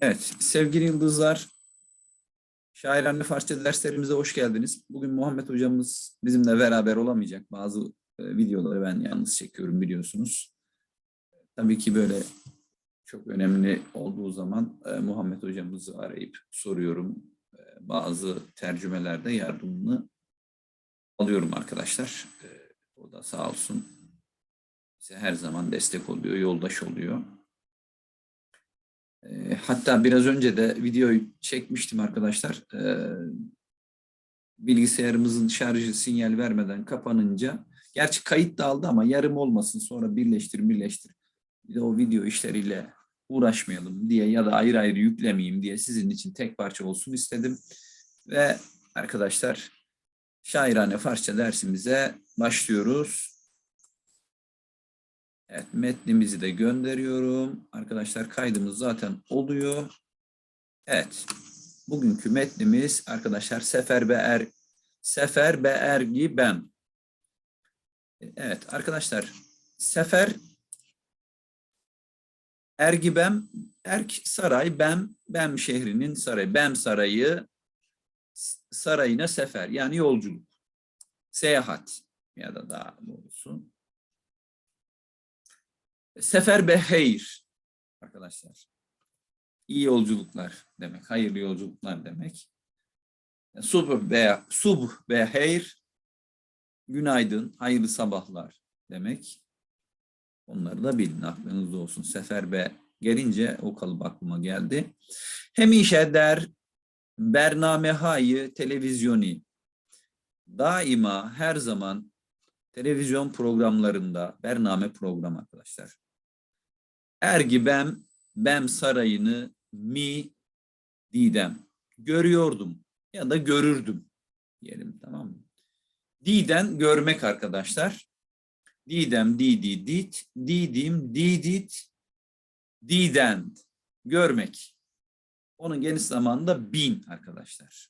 Evet, sevgili yıldızlar, şairane Farsça derslerimize hoş geldiniz. Bugün Muhammed hocamız bizimle beraber olamayacak. Bazı e, videoları ben yalnız çekiyorum biliyorsunuz. Tabii ki böyle çok önemli olduğu zaman e, Muhammed hocamızı arayıp soruyorum. E, bazı tercümelerde yardımını alıyorum arkadaşlar. E, o da sağ olsun bize her zaman destek oluyor, yoldaş oluyor. Hatta biraz önce de videoyu çekmiştim arkadaşlar. Bilgisayarımızın şarjı sinyal vermeden kapanınca, gerçi kayıt da aldı ama yarım olmasın sonra birleştir birleştir. Bir de o video işleriyle uğraşmayalım diye ya da ayrı ayrı yüklemeyeyim diye sizin için tek parça olsun istedim. Ve arkadaşlar şairane Farsça dersimize başlıyoruz. Evet, metnimizi de gönderiyorum. Arkadaşlar kaydımız zaten oluyor. Evet, bugünkü metnimiz arkadaşlar Sefer be Er Sefer be Ergi Bem. Evet arkadaşlar, Sefer Ergibem, Erk Saray, Bem, Bem şehrinin sarayı, Bem sarayı sarayına sefer yani yolculuk, seyahat ya da daha doğrusu. Sefer beheyr arkadaşlar. İyi yolculuklar demek, hayırlı yolculuklar demek. Subh be subh beheyr günaydın, hayırlı sabahlar demek. Onları da bilin, aklınızda olsun. Sefer be gelince o kalıp aklıma geldi. Hemişe der bernamehayı televizyoni daima her zaman televizyon programlarında bername program arkadaşlar. Ergi bem bem sarayını mi didem görüyordum ya da görürdüm diyelim tamam mı? Diden görmek arkadaşlar. Didem, didi, dit, didim, didit, didend. Görmek. Onun geniş zamanında bin arkadaşlar.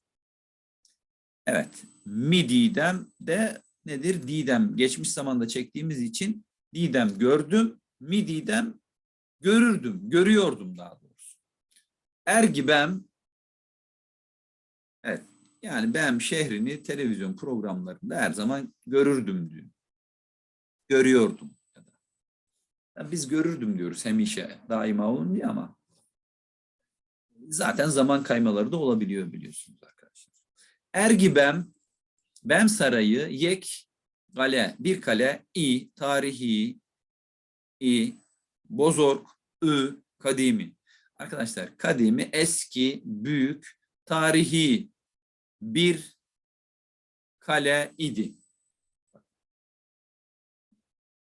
Evet. Mi didem de nedir? Didem. Geçmiş zamanda çektiğimiz için didem gördüm. Mi didem görürdüm. Görüyordum daha doğrusu. Ergibem evet. Yani ben şehrini televizyon programlarında her zaman görürdüm diyor. Görüyordum. Ya biz görürdüm diyoruz hemişe daima olunca ama zaten zaman kaymaları da olabiliyor biliyorsunuz arkadaşlar. Ergibem, Bem Sarayı, Yek, Kale, bir kale, i, tarihi, i, bozorg, ü, kadimi. Arkadaşlar kadimi eski, büyük, tarihi bir kale idi.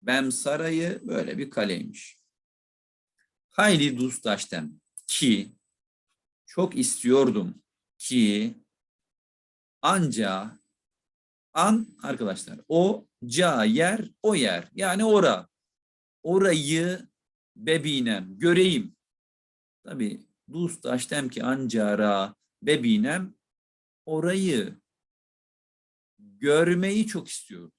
Bem Sarayı böyle bir kaleymiş. Hayli dustaştem ki çok istiyordum ki anca an arkadaşlar o ca yer o yer yani ora orayı bebinem göreyim. Tabi dustaştem ki ancara bebinem orayı görmeyi çok istiyorum.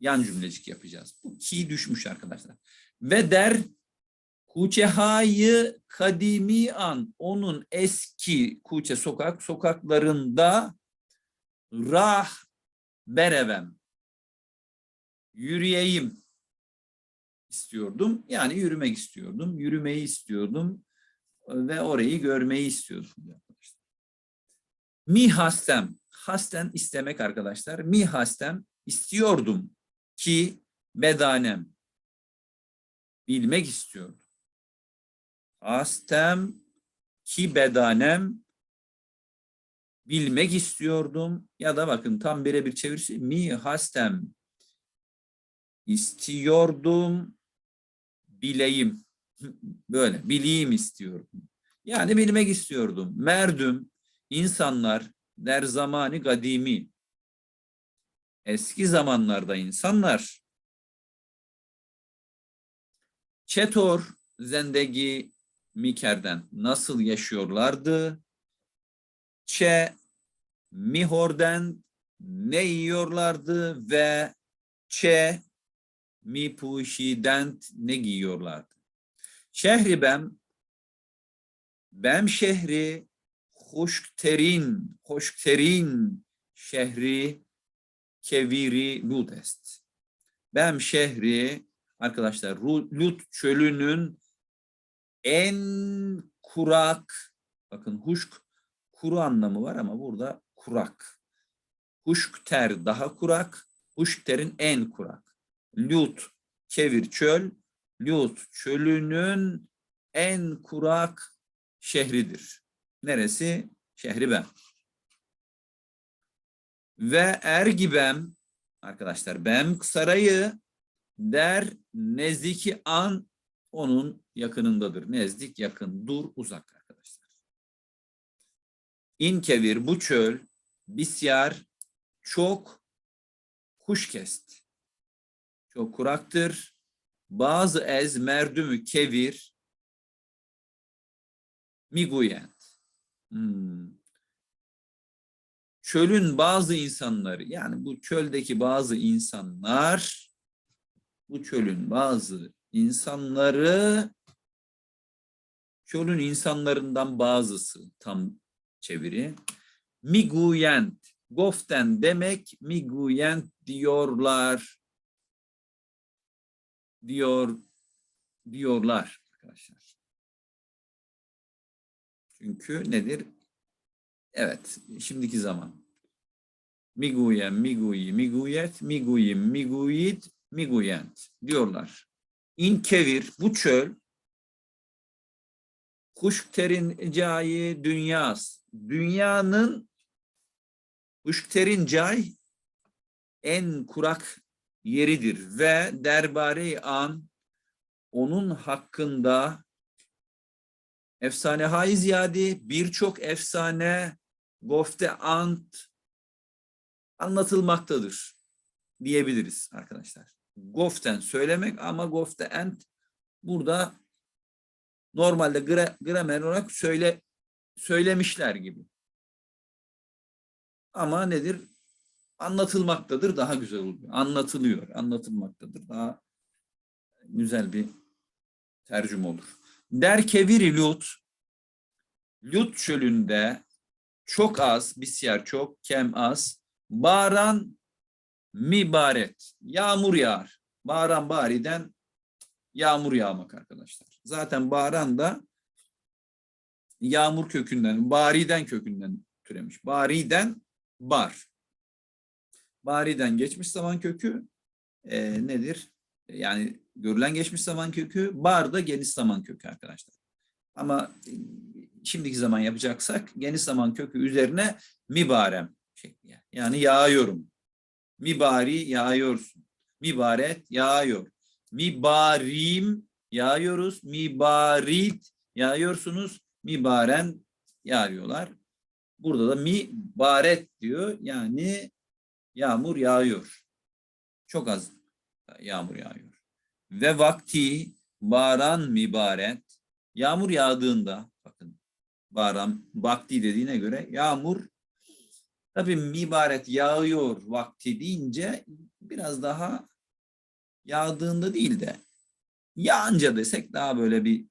Yan cümlecik yapacağız. Bu ki düşmüş arkadaşlar. Ve der Kuçehayı kadimi an onun eski Kuçe sokak sokaklarında rah berevem yürüyeyim istiyordum. Yani yürümek istiyordum. Yürümeyi istiyordum ve orayı görmeyi istiyordum. Mi hastem. Hasten istemek arkadaşlar. Mi hastem istiyordum ki bedanem bilmek istiyordum. Hastem ki bedanem bilmek istiyordum ya da bakın tam birebir çevirisi mi hastem istiyordum bileyim böyle bileyim istiyorum. Yani bilmek istiyordum. Merdüm insanlar der zamanı kadimi eski zamanlarda insanlar çetor zendegi mikerden nasıl yaşıyorlardı? Çe mihorden ne yiyorlardı ve çe mi puşident ne giyiyorlardı? Şehribem Bem şehri hoşterin, hoşterin şehri keviri Lut est. Bem şehri arkadaşlar Lut çölünün en kurak bakın huşk kuru anlamı var ama burada kurak. Huşkter daha kurak, huşkterin en kurak. Lut kevir çöl, Lut çölünün en kurak şehridir. Neresi? Şehri Bem. Ve Ergibem arkadaşlar Bem sarayı der nezdiki an onun yakınındadır. Nezdik yakın, dur uzak arkadaşlar. İnkevir bu çöl bisyar çok kuşkest. Çok kuraktır. Bazı ez merdümü kevir miguyent. Hmm. Çölün bazı insanları yani bu çöldeki bazı insanlar bu çölün bazı insanları çölün insanlarından bazısı tam çeviri miguyent goften demek miguyent diyorlar diyor diyorlar arkadaşlar. Çünkü nedir? Evet, şimdiki zaman. Miguyen, miguyi, miguyet, miguyim, miguyit, miguyent diyorlar. İnkevir, bu çöl, kuşterin cayi dünyas. Dünyanın kuşterin cay en kurak yeridir ve derbari an onun hakkında efsane hay ziyade birçok efsane gofte ant anlatılmaktadır diyebiliriz arkadaşlar. Goften söylemek ama gofte ent burada normalde gra, gramer olarak söyle söylemişler gibi. Ama nedir? Anlatılmaktadır daha güzel oluyor. Anlatılıyor, anlatılmaktadır. Daha güzel bir tercüme olur. Der keviri Lut, Lut çölünde çok az, bisyar çok, kem az, bağıran mibaret, yağmur yağar. Bağıran bariden yağmur yağmak arkadaşlar. Zaten bağıran da yağmur kökünden, bariden kökünden türemiş. Bariden bar. Bariden geçmiş zaman kökü e, nedir? Yani görülen geçmiş zaman kökü, bar da geniş zaman kökü arkadaşlar. Ama e, şimdiki zaman yapacaksak geniş zaman kökü üzerine mibarem şekli. Yani yağıyorum. Mibari yağıyorsun. Mibaret yağıyor. Mibarim yağıyoruz. Mibarit yağıyorsunuz. Mibaren yağıyorlar. Burada da mibaret diyor. Yani yağmur yağıyor. Çok az yağmur yağıyor. Ve vakti baran mibaret yağmur yağdığında bakın baran vakti dediğine göre yağmur tabii mibaret yağıyor vakti deyince biraz daha yağdığında değil de yağınca desek daha böyle bir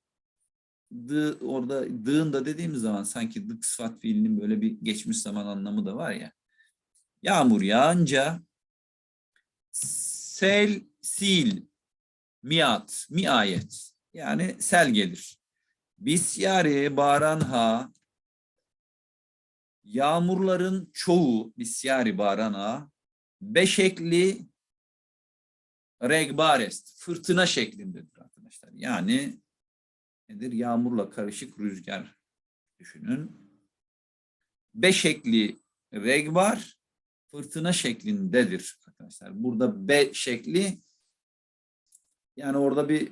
dı, orada dığında dediğimiz zaman sanki dık sıfat fiilinin böyle bir geçmiş zaman anlamı da var ya. Yağmur yağınca sel, sil, miat, miayet yani sel gelir. Bisyari baranha yağmurların çoğu bisyari baranha beşekli regbarest fırtına şeklindedir arkadaşlar. Yani nedir? Yağmurla karışık rüzgar düşünün. Beşekli regbar fırtına şeklindedir arkadaşlar. Burada B şekli yani orada bir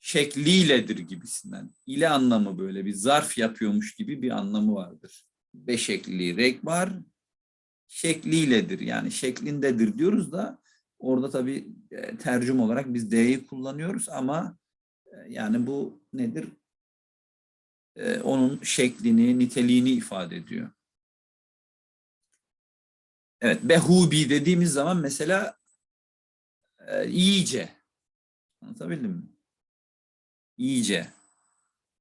şekliyledir gibisinden. İle anlamı böyle bir zarf yapıyormuş gibi bir anlamı vardır. Beşekli regbar şekliyledir yani şeklindedir diyoruz da orada tabii e, tercüm olarak biz D'yi kullanıyoruz ama e, yani bu nedir? E, onun şeklini, niteliğini ifade ediyor. Evet, behubi dediğimiz zaman mesela e, iyice. Anlatabildim mi? İyice.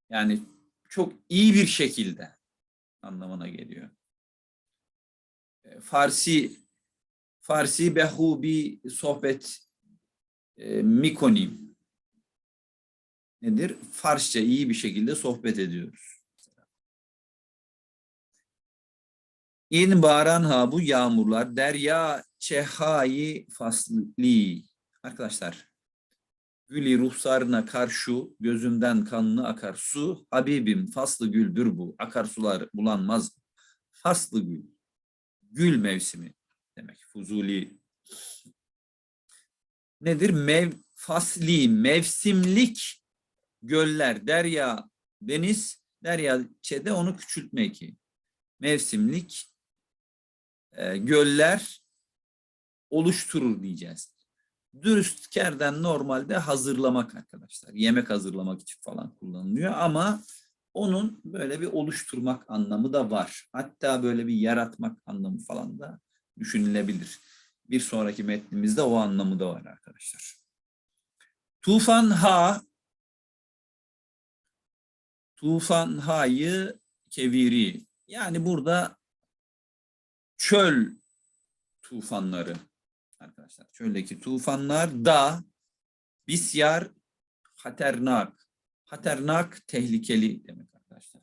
Yani çok iyi bir şekilde anlamına geliyor. E, Farsi Farsi behubi sohbet e, mikonim nedir? Farsça iyi bir şekilde sohbet ediyoruz. İn baran ha bu yağmurlar derya çehayı fasli. Arkadaşlar Gülü ruhsarına karşı gözümden kanlı akar su. Habibim faslı güldür bu. Akarsular bulanmaz. Faslı gül. Gül mevsimi demek. Fuzuli. Nedir? Mev, fasli, mevsimlik göller, derya, deniz, derya, çede onu küçültme eki. Mevsimlik e, göller oluşturur diyeceğiz dürüst kerden normalde hazırlamak arkadaşlar. Yemek hazırlamak için falan kullanılıyor ama onun böyle bir oluşturmak anlamı da var. Hatta böyle bir yaratmak anlamı falan da düşünülebilir. Bir sonraki metnimizde o anlamı da var arkadaşlar. Tufan ha Tufan ha'yı keviri. Yani burada çöl tufanları arkadaşlar. Çöldeki tufanlar da bisyar haternak. Haternak tehlikeli demek arkadaşlar.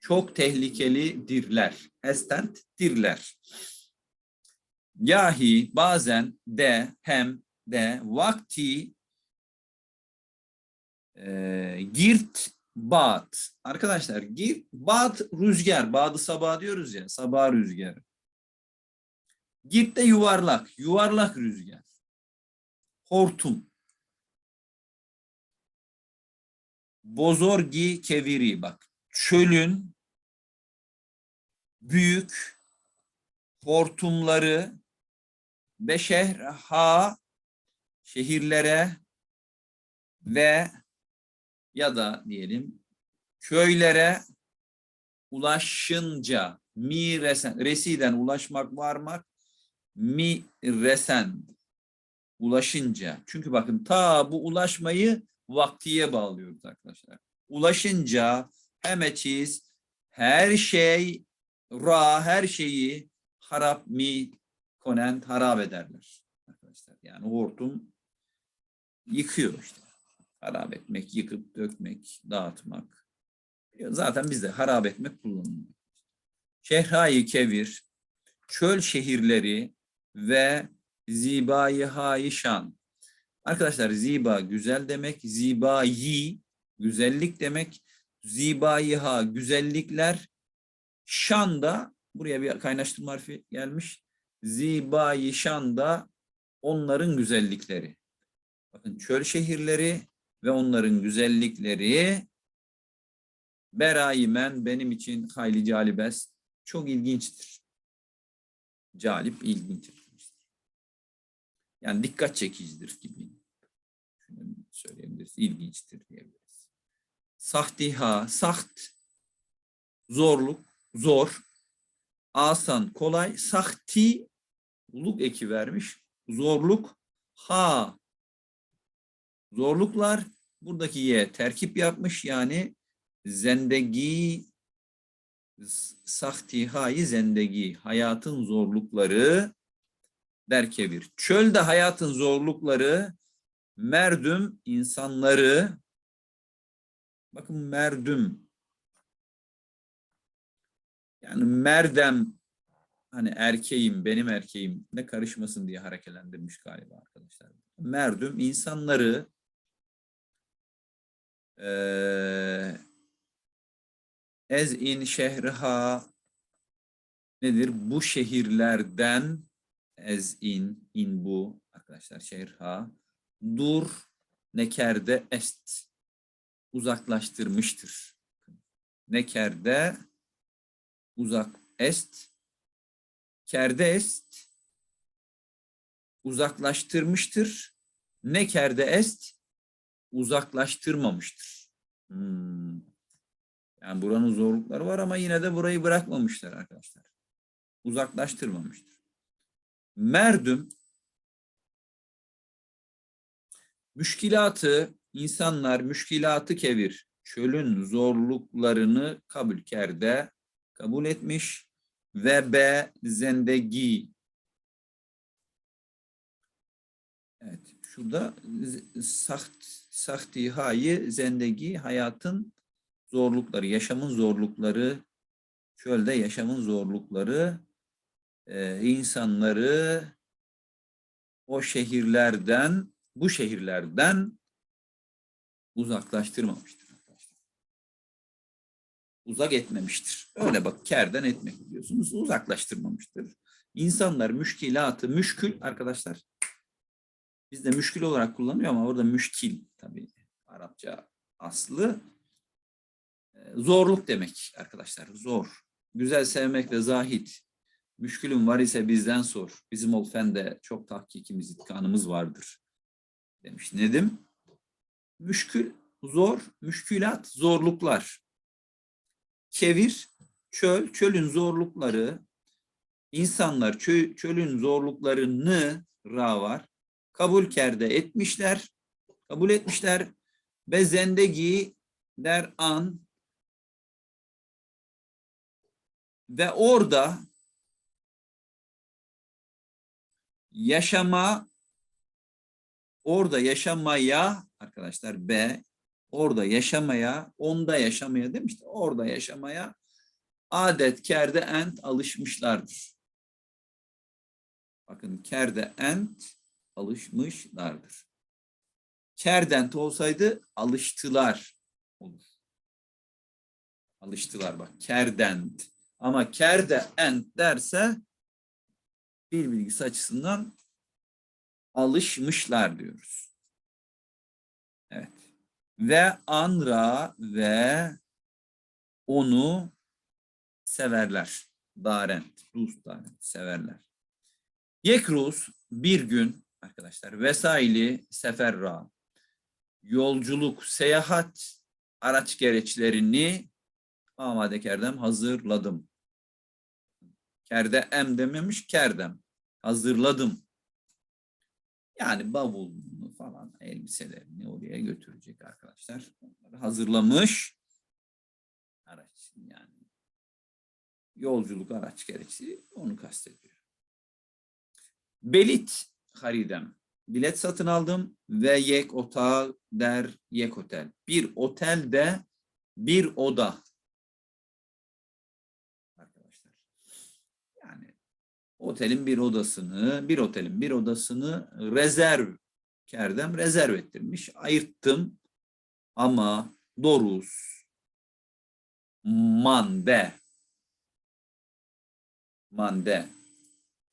Çok tehlikelidirler. Estent dirler. Yahi bazen de hem de vakti e, girt bat. Arkadaşlar girt bat rüzgar. Badı sabah diyoruz ya. Sabah rüzgarı. Git de yuvarlak, yuvarlak rüzgar. Hortum. Bozorgi keviri bak. Çölün büyük hortumları beşer ha şehirlere ve ya da diyelim köylere ulaşınca mi resen, residen ulaşmak varmak mi resen ulaşınca çünkü bakın ta bu ulaşmayı vaktiye bağlıyoruz arkadaşlar. Ulaşınca hemeçiz her şey ra her şeyi harap mi konent harap ederler arkadaşlar. Yani hortum yıkıyor işte. Harap etmek, yıkıp dökmek, dağıtmak. Zaten bizde harap etmek kullanılıyor. Şehrayı kevir, çöl şehirleri ve zibayı hayişan. Arkadaşlar ziba güzel demek, zibayi güzellik demek, zibayı ha güzellikler, şan da buraya bir kaynaştırma harfi gelmiş. Zibayı şan da onların güzellikleri. Bakın çöl şehirleri ve onların güzellikleri Berayimen benim için hayli calibes çok ilginçtir. Calip ilginçtir. Yani dikkat çekicidir gibi söyleyebiliriz. İlginçtir diyebiliriz. Sahtiha, saht, zorluk, zor. Asan, kolay. Sahti, luk eki vermiş. Zorluk, ha. Zorluklar, buradaki ye terkip yapmış. Yani zendegi, sahtihayı zendegi, hayatın zorlukları, derkevir. Çölde hayatın zorlukları, merdüm insanları, bakın merdüm, yani merdem, hani erkeğim, benim erkeğim ne karışmasın diye harekelendirmiş galiba arkadaşlar. Merdüm insanları, ee, ez in şehriha nedir? Bu şehirlerden ez in, in bu arkadaşlar şerha. Dur nekerde est. Uzaklaştırmıştır. Nekerde uzak est. Kerde est. Uzaklaştırmıştır. Nekerde est. Uzaklaştırmamıştır. Hmm. Yani buranın zorlukları var ama yine de burayı bırakmamışlar arkadaşlar. Uzaklaştırmamıştır. Merdüm müşkilatı insanlar müşkilatı kevir. çölün zorluklarını kabulkerde kabul etmiş ve B zendegi Evet, şurada saht, sahtihayı zendegi hayatın zorlukları, yaşamın zorlukları, çölde yaşamın zorlukları e, insanları o şehirlerden, bu şehirlerden uzaklaştırmamıştır. Uzak etmemiştir. Öyle bak kerden etmek biliyorsunuz uzaklaştırmamıştır. İnsanlar müşkilatı, müşkül arkadaşlar bizde müşkül olarak kullanıyor ama orada müşkil tabii Arapça aslı e, zorluk demek arkadaşlar zor. Güzel sevmek ve zahit. Müşkülün var ise bizden sor. Bizim ol fende çok tahkikimiz, itkanımız vardır. Demiş Nedim. Müşkül, zor, müşkülat, zorluklar. Kevir, çöl, çölün zorlukları. İnsanlar çö- çölün zorluklarını ra var. Kabul kerde etmişler. Kabul etmişler. Ve zendegi der an ve orada yaşama orada yaşamaya arkadaşlar B orada yaşamaya onda yaşamaya demişti. Orada yaşamaya adet kerde ent alışmışlardır. Bakın kerde ent alışmışlardır. Kerdent olsaydı alıştılar olur. Alıştılar bak kerdent. Ama kerde ent derse bir bilgisi açısından alışmışlar diyoruz. Evet. Ve anra ve onu severler. Darent, Rus darent severler. Yekrus bir gün arkadaşlar vesaili seferra yolculuk, seyahat araç gereçlerini amade kerdem hazırladım. Kerde em dememiş kerdem. Hazırladım. Yani bavulunu falan elbiselerini oraya götürecek arkadaşlar. Onları hazırlamış. Araç yani yolculuk araç gereçleri onu kastediyor. Belit haridem. Bilet satın aldım ve yek otağı der yek otel. Bir otelde bir oda. Arkadaşlar. Yani otelin bir odasını, bir otelin bir odasını rezerv kerdem rezerv ettirmiş. Ayırttım ama dorus mande mande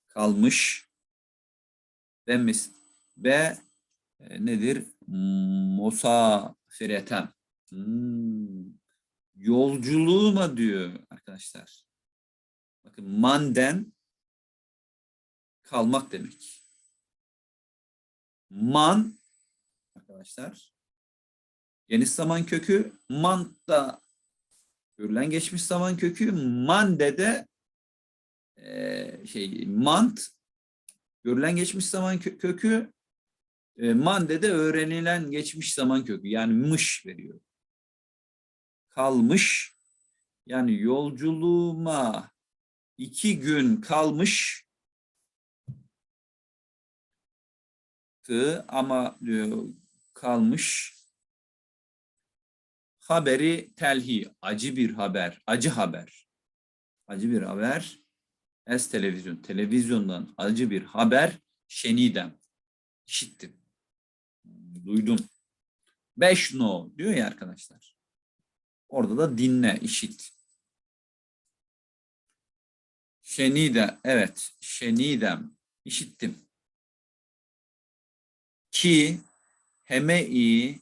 kalmış mis ve e, nedir? Musafiretem. Hmm. Yolculuğuma diyor arkadaşlar. Bakın manden kalmak demek. Man arkadaşlar geniş zaman kökü man da görülen geçmiş zaman kökü mande de e, şey mant görülen geçmiş zaman kö- kökü e, mande de öğrenilen geçmiş zaman kökü. Yani mış veriyor. Kalmış yani yolculuğuma iki gün kalmış ama diyor kalmış haberi telhi acı bir haber acı haber. Acı bir haber es televizyon televizyondan acı bir haber şenidem. İşittim. Duydum. Beş no diyor ya arkadaşlar. Orada da dinle işit. Şenide evet şenidem. İşittim. Ki hemei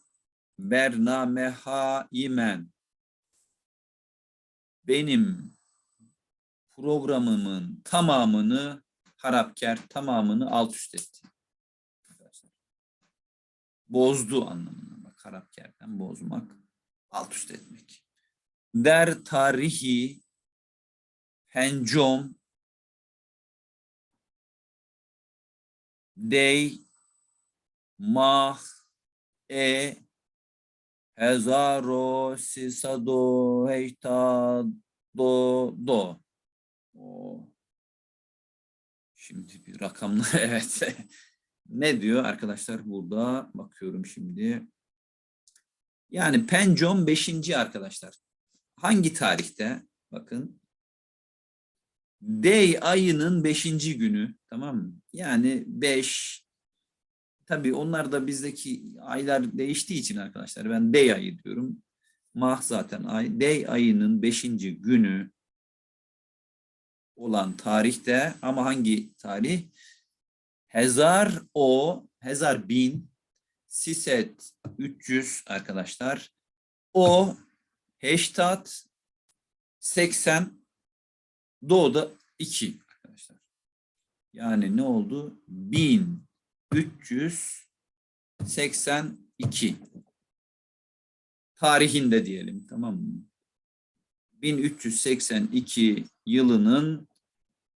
bernamehaimen benim programımın tamamını harapkar tamamını alt üst etti. Bozdu anlamına bak harapkardan bozmak alt üst etmek. Der tarihi hencom dey mah e hezaro sisado hehtado do. O. Şimdi bir rakamlar evet. ne diyor arkadaşlar burada bakıyorum şimdi. Yani Pencom 5. arkadaşlar. Hangi tarihte? Bakın. Day ayının 5. günü. Tamam mı? Yani 5. Tabii onlar da bizdeki aylar değiştiği için arkadaşlar ben Day ayı diyorum. Mah zaten ay. Day ayının 5. günü olan tarihte ama hangi tarih? Hezar o, Hezar bin, Siset 300 arkadaşlar. O, Heştat 80, Doğu'da 2 arkadaşlar. Yani ne oldu? 1382 tarihinde diyelim tamam mı? 1382 yılının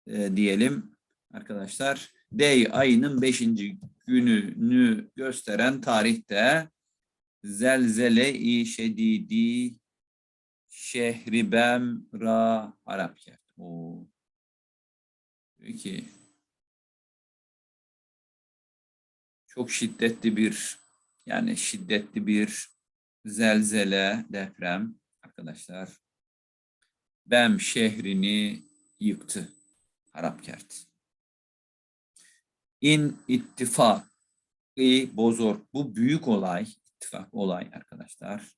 e, diyelim arkadaşlar Day ayının 5. gününü gösteren tarihte zelzele-i şedidi şehribem ra Arapya. O. Diyor ki çok şiddetli bir yani şiddetli bir zelzele deprem arkadaşlar Bem şehrini yıktı. Harapkert. İn ittifak bozor. Bu büyük olay, ittifak olay arkadaşlar.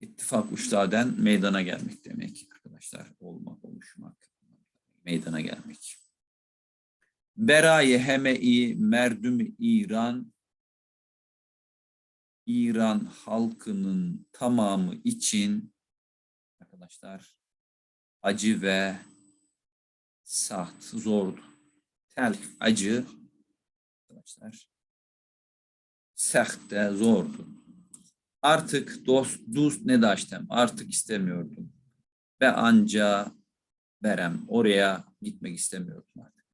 İttifak uçtaden meydana gelmek demek arkadaşlar. Olmak, oluşmak, meydana gelmek. Beraye heme-i merdüm İran İran halkının tamamı için arkadaşlar acı ve saht, zordu. Telif, acı arkadaşlar sert de zordu. Artık dost, dost ne daştem, artık istemiyordum. Ve anca berem, oraya gitmek istemiyordum artık.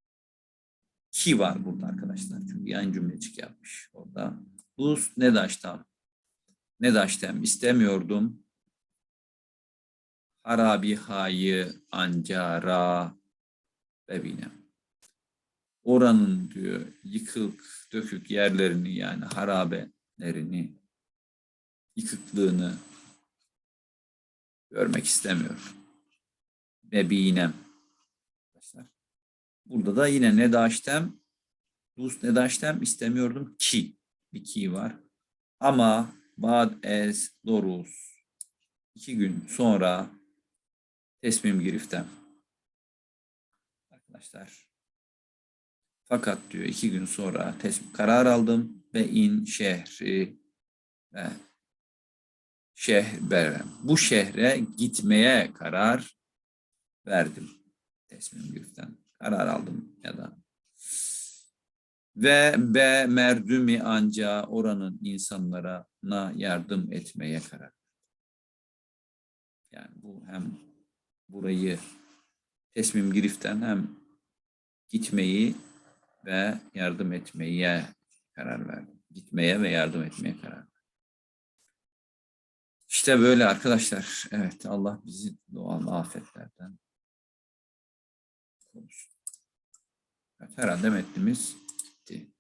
Ki var burada arkadaşlar. Çünkü yan cümlecik yapmış orada. Dost ne daştam, ne daştem istemiyordum harabihayı ancara bebinem. Oranın diyor yıkık dökük yerlerini yani harabelerini yıkıklığını görmek istemiyor. Bebinem. Burada da yine ne daştem dus ne daştem istemiyordum ki bir ki var. Ama bad ez dorus iki gün sonra Tesmim giriftem. Arkadaşlar. Fakat diyor iki gün sonra teslim karar aldım ve in şehri ve şehberem. Bu şehre gitmeye karar verdim. Tesmim giriften. Karar aldım ya da ve be merdümi anca oranın insanlarına yardım etmeye karar. Yani bu hem burayı tesmim giriften hem gitmeyi ve yardım etmeye karar verdim. Gitmeye ve yardım etmeye karar verdim. İşte böyle arkadaşlar. Evet Allah bizi doğal afetlerden korusun. Evet, herhalde metnimiz gitti.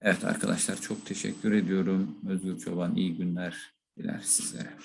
Evet arkadaşlar çok teşekkür ediyorum. Özgür Çoban iyi günler diler sizlere.